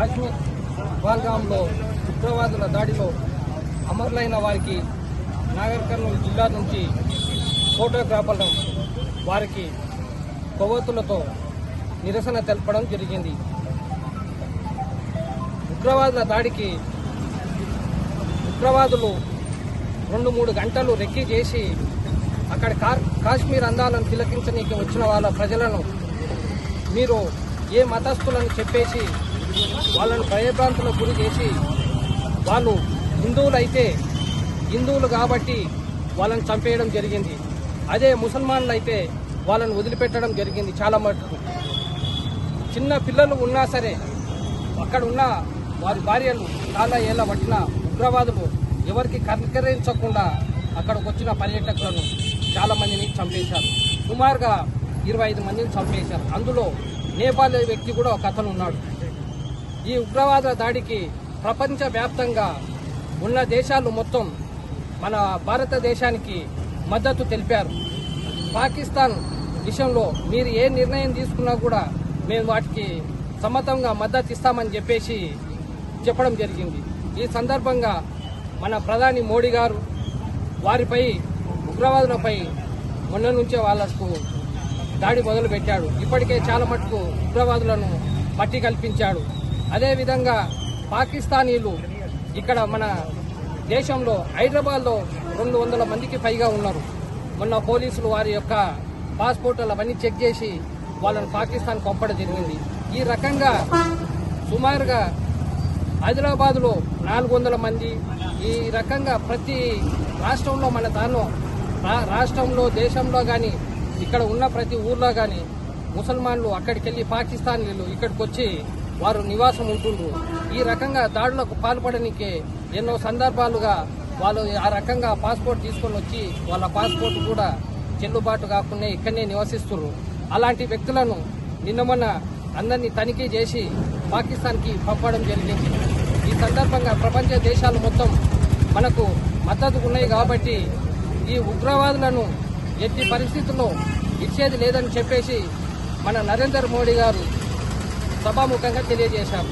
కాశ్మీర్ పాల్గాంలో ఉగ్రవాదుల దాడిలో అమరులైన వారికి నాగర్ కర్నూలు జిల్లా నుంచి ఫోటోగ్రాఫర్లు వారికి కొవ్వొత్తులతో నిరసన తెలపడం జరిగింది. ఉగ్రవాదుల దాడికి ఉగ్రవాదులు రెండు మూడు గంటలు రెక్కి చేసి అక్కడ కా- కాశ్మీర్ అందాలను తిలకించనీకి వచ్చిన వాళ్ళ ప్రజలను మీరు ఏ మతస్థులను చెప్పేసి వాళ్ళని భయభ్రాంతులకు గురి చేసి వాళ్ళు హిందువులు అయితే హిందువులు కాబట్టి వాళ్ళని చంపేయడం జరిగింది. అదే ముసల్మాన్లు అయితే వాళ్ళని వదిలిపెట్టడం జరిగింది చాలా మటుకు. చిన్న పిల్లలు ఉన్నా సరే అక్కడ ఉన్న వారి భార్యలు చాలా ఏళ్ళ పట్టిన ఉగ్రవాదులు ఎవరికి కనికరించకుండా అక్కడికి వచ్చిన పర్యాటకులను చాలామందిని చంపేశారు. సుమారుగా ఇరవై ఐదు మందిని చంపేశారు. అందులో నేపాల్ వ్యక్తి కూడా ఒక అతను ఉన్నాడు. ఈ ఉగ్రవాద దాడికి ప్రపంచ వ్యాప్తంగా ఉన్న దేశాలు మొత్తం మన భారతదేశానికి మద్దతు తెలిపారు. పాకిస్తాన్ విషయంలో మీరు ఏ నిర్ణయం తీసుకున్నా కూడా మేము వాటికి సమ్మతంగా మద్దతు ఇస్తామని చెప్పేసి చెప్పడం జరిగింది. ఈ సందర్భంగా మన ప్రధాని మోడీ గారు వారిపై ఉగ్రవాదులపై మొన్న నుంచే వాళ్ళకు దాడి మొదలుపెట్టాడు. ఇప్పటికే చాలా మటుకు ఉగ్రవాదులను మట్టి కల్పించాడు. అదేవిధంగా పాకిస్తానీలు ఇక్కడ మన దేశంలో హైదరాబాద్లో రెండు వందల మందికి పైగా ఉన్నారు. మొన్న పోలీసులు వారి యొక్క పాస్పోర్ట్లు అవన్నీ చెక్ చేసి వాళ్ళని పాకిస్తాన్ పంపడం జరిగింది. ఈ రకంగా సుమారుగా హైదరాబాద్లో నాలుగు వందల మంది ఈ రకంగా ప్రతి రాష్ట్రంలో మన తాను రాష్ట్రంలో దేశంలో కానీ ఇక్కడ ఉన్న ప్రతి ఊర్లో కానీ ముసల్మాన్లు అక్కడికి వెళ్ళి పాకిస్తానీలు ఇక్కడికి వచ్చి వారు నివాసం ఉంటుండ్రు. ఈ రకంగా దాడులకు పాల్పడనికే ఎన్నో సందర్భాలుగా వాళ్ళు ఆ రకంగా పాస్పోర్ట్ తీసుకొని వచ్చి వాళ్ళ పాస్పోర్ట్ కూడా చెల్లుబాటు కాకుండా ఇక్కడనే నివసిస్తున్నారు అలాంటి వ్యక్తులను నిన్న మొన్న అందరినీ తనిఖీ చేసి పాకిస్తాన్కి పంపడం జరిగింది. ఈ సందర్భంగా ప్రపంచ దేశాలు మొత్తం మనకు మద్దతు ఉన్నాయి కాబట్టి ఈ ఉగ్రవాదులను ఎట్టి పరిస్థితుల్లో ఇచ్చేది లేదని చెప్పేసి మన నరేంద్ర మోడీ గారు సభాముఖంగా తెలియజేశాం.